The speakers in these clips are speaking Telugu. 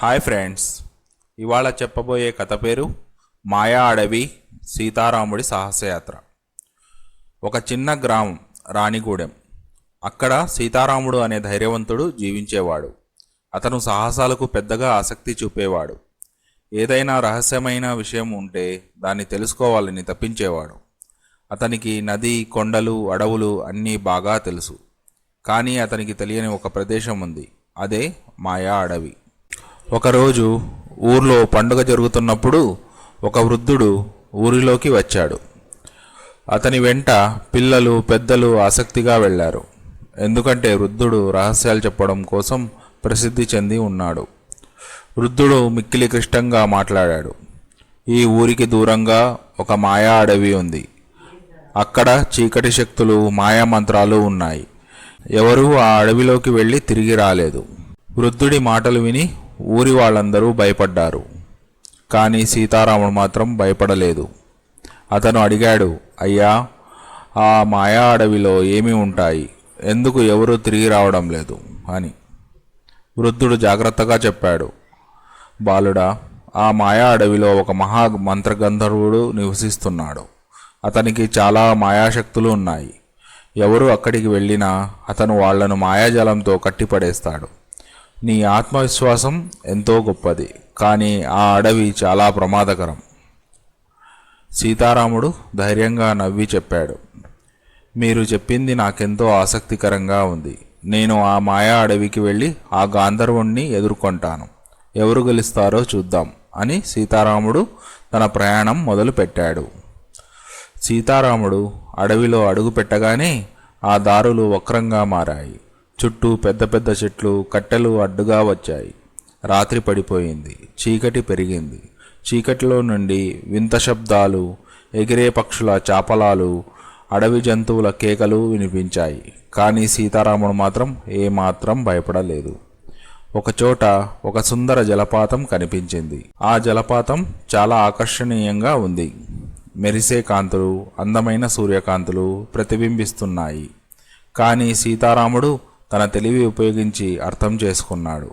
హాయ్ ఫ్రెండ్స్ ఇవాళ చెప్పబోయే కథ పేరు మాయా అడవి సీతారాముడి సాహసయాత్ర. ఒక చిన్న గ్రామం రాణిగూడెం. అక్కడ సీతారాముడు అనే ధైర్యవంతుడు జీవించేవాడు. అతను సాహసాలకు పెద్దగా ఆసక్తి చూపేవాడు. ఏదైనా రహస్యమైన విషయం ఉంటే దాన్ని తెలుసుకోవాలని తప్పించేవాడు. అతనికి నది కొండలు అడవులు అన్నీ బాగా తెలుసు. కానీ అతనికి తెలియని ఒక ప్రదేశం ఉంది. అదే మాయా అడవి. ఒకరోజు ఊర్లో పండుగ జరుగుతున్నప్పుడు ఒక వృద్ధుడు ఊరిలోకి వచ్చాడు. అతని వెంట పిల్లలు పెద్దలు ఆసక్తిగా వెళ్ళారు ఎందుకంటే వృద్ధుడు రహస్యాలు చెప్పడం కోసం ప్రసిద్ధి చెంది ఉన్నాడు. వృద్ధుడు మిక్కిలి క్లిష్టంగా మాట్లాడాడు. ఈ ఊరికి దూరంగా ఒక మాయా అడవి ఉంది. అక్కడ చీకటి శక్తులు మాయా మంత్రాలు ఉన్నాయి. ఎవరూ ఆ అడవిలోకి వెళ్ళి తిరిగి రాలేదు. వృద్ధుడి మాటలు విని ఊరి వాళ్ళందరూ భయపడ్డారు. కానీ సీతారాముడు మాత్రం భయపడలేదు. అతను అడిగాడు అయ్యా ఆ మాయా అడవిలో ఏమి ఉంటాయి? ఎందుకు ఎవరూ తిరిగి రావడం లేదు? అని. వృద్ధుడు జాగ్రత్తగా చెప్పాడు బాలుడా ఆ మాయా అడవిలో ఒక మహా మంత్రగంధర్వుడు నివసిస్తున్నాడు. అతనికి చాలా మాయాశక్తులు ఉన్నాయి. ఎవరు అక్కడికి వెళ్ళినా అతను వాళ్ళను మాయాజలంతో కట్టిపడేస్తాడు. నీ ఆత్మవిశ్వాసం ఎంతో గొప్పది కానీ ఆ అడవి చాలా ప్రమాదకరం. సీతారాముడు ధైర్యంగా నవ్వి చెప్పాడు మీరు చెప్పింది నాకెంతో ఆసక్తికరంగా ఉంది. నేను ఆ మాయా అడవికి వెళ్ళి ఆ గాంధర్వుణ్ణి ఎదుర్కొంటాను. ఎవరు గెలుస్తారో చూద్దాం అని సీతారాముడు తన ప్రయాణం మొదలుపెట్టాడు. సీతారాముడు అడవిలో అడుగు పెట్టగానే ఆ దారులు వక్రంగా మారాయి. చుట్టూ పెద్ద పెద్ద చెట్లు కట్టెలు అడ్డుగా వచ్చాయి. రాత్రి పడిపోయింది. చీకటి పెరిగింది. చీకటిలో నుండి వింత శబ్దాలు ఎగిరే పక్షుల చాపలాలు అడవి జంతువుల కేకలు వినిపించాయి. కానీ సీతారాముడు మాత్రం ఏమాత్రం భయపడలేదు. ఒకచోట ఒక సుందర జలపాతం కనిపించింది. ఆ జలపాతం చాలా ఆకర్షణీయంగా ఉంది. మెరిసే కాంతులు అందమైన సూర్యకాంతులు ప్రతిబింబిస్తున్నాయి. కానీ సీతారాముడు తన తెలివి ఉపయోగించి అర్థం చేసుకున్నాడు.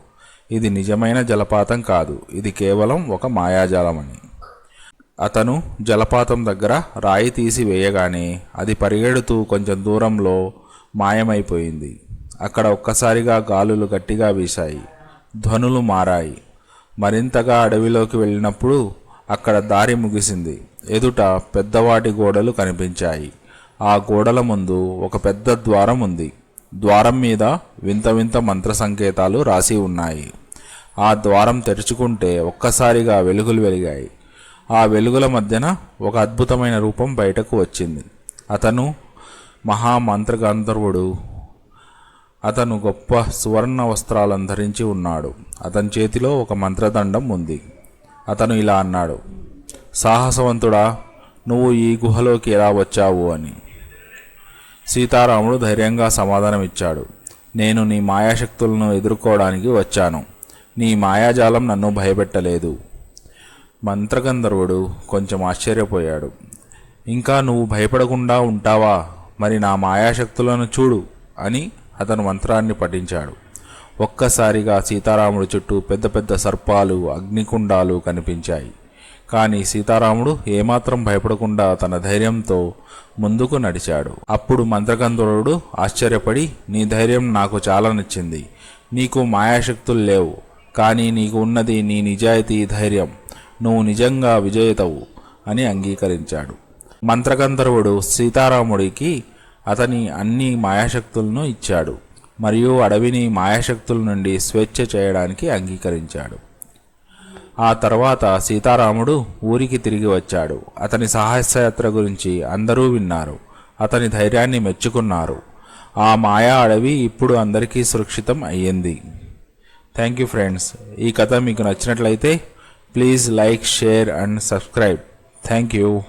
ఇది నిజమైన జలపాతం కాదు. ఇది కేవలం ఒక మాయాజాలమని. అతను జలపాతం దగ్గర రాయి తీసి వేయగానే అది పరిగెడుతూ కొంచెం దూరంలో మాయమైపోయింది. అక్కడ ఒక్కసారిగా గాలులు గట్టిగా వీశాయి. ధ్వనులు మారాయి. మరింతగా అడవిలోకి వెళ్ళినప్పుడు అక్కడ దారి ముగిసింది. ఎదుట పెద్దవాటి గోడలు కనిపించాయి. ఆ గోడల ముందు ఒక పెద్ద ద్వారం ఉంది. ద్వారం మీద వింత వింత మంత్ర సంకేతాలు రాసి ఉన్నాయి. ఆ ద్వారం తెరుచుకుంటే ఒక్కసారిగా వెలుగులు వెలిగాయి. ఆ వెలుగుల మధ్యన ఒక అద్భుతమైన రూపం బయటకు వచ్చింది. అతను మహామంత్రగంధర్వుడు. అతను గొప్ప సువర్ణ వస్త్రాలను ధరించి ఉన్నాడు. అతని చేతిలో ఒక మంత్రదండం ఉంది. అతను ఇలా అన్నాడు సాహసవంతుడా నువ్వు ఈ గుహలోకి ఎలా వచ్చావు? అని. సీతారాముడు ధైర్యంగా సమాధానమిచ్చాడు. నేను నీ మాయాశక్తులను ఎదుర్కోవడానికి వచ్చాను. నీ మాయాజాలం నన్ను భయపెట్టలేదు. మంత్రగంధర్వుడు కొంచెం ఆశ్చర్యపోయాడు. ఇంకా నువ్వు భయపడకుండా ఉంటావా? మరి నా మాయాశక్తులను చూడు అని అతను మంత్రాన్ని పఠించాడు. ఒక్కసారిగా సీతారాముడి చుట్టూ పెద్ద పెద్ద సర్పాలు అగ్నికుండాలు కనిపించాయి. కానీ సీతారాముడు ఏమాత్రం భయపడకుండా తన ధైర్యంతో ముందుకు నడిచాడు. అప్పుడు మంత్రగంధర్వుడు ఆశ్చర్యపడి నీ ధైర్యం నాకు చాలా నచ్చింది. నీకు మాయాశక్తులు లేవు. కానీ నీకు ఉన్నది నీ నిజాయితీ ధైర్యం. నువ్వు నిజంగా విజేతవు అని అంగీకరించాడు. మంత్రగంధర్వుడు సీతారాముడికి అతని అన్ని మాయాశక్తులను ఇచ్చాడు. మరియు అడవిని మాయాశక్తుల నుండి స్వేచ్ఛ చేయడానికి అంగీకరించాడు. ఆ తర్వాత సీతారాముడు ఊరికి తిరిగి వచ్చాడు. అతని సాహసయాత్ర గురించి అందరూ విన్నారు. అతని ధైర్యాన్ని మెచ్చుకున్నారు. ఆ మాయా అడవి ఇప్పుడు అందరికీ సురక్షితం అయ్యింది. థ్యాంక్ యూ ఫ్రెండ్స్ ఈ కథ మీకు నచ్చినట్లయితే please like share and subscribe thank you